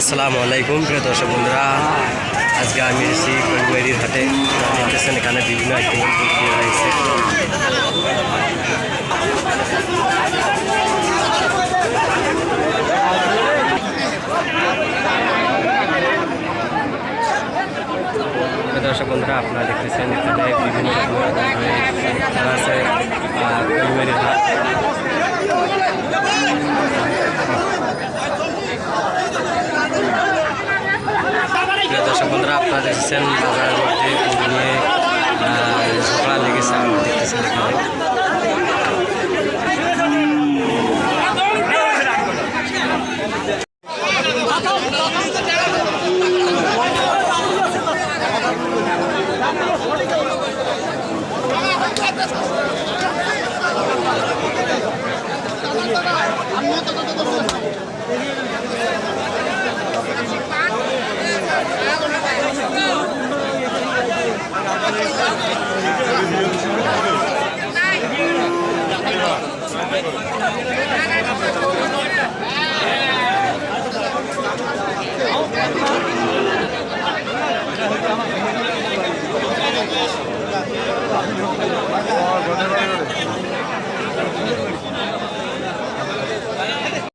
আসসালামু আলাইকুম, প্রিয় দর্শক বন্ধুরা। আজকে আমি এসেছি কলবাড়ির হাটে। দেখতেছেন এখানে বিভিন্ন আইটেম বিক্রি হয়েছে দর্শক বন্ধুরা, আপনারা দেখতেছেন এখানে বিভিন্ন রকমের আছে দর্শক বন্ধুরা আপনারা দেখছেন বাজারের মধ্যে নিয়ে ঝগড়া লেগেছে আমরা দেখতেছেন এখানে। Yeah.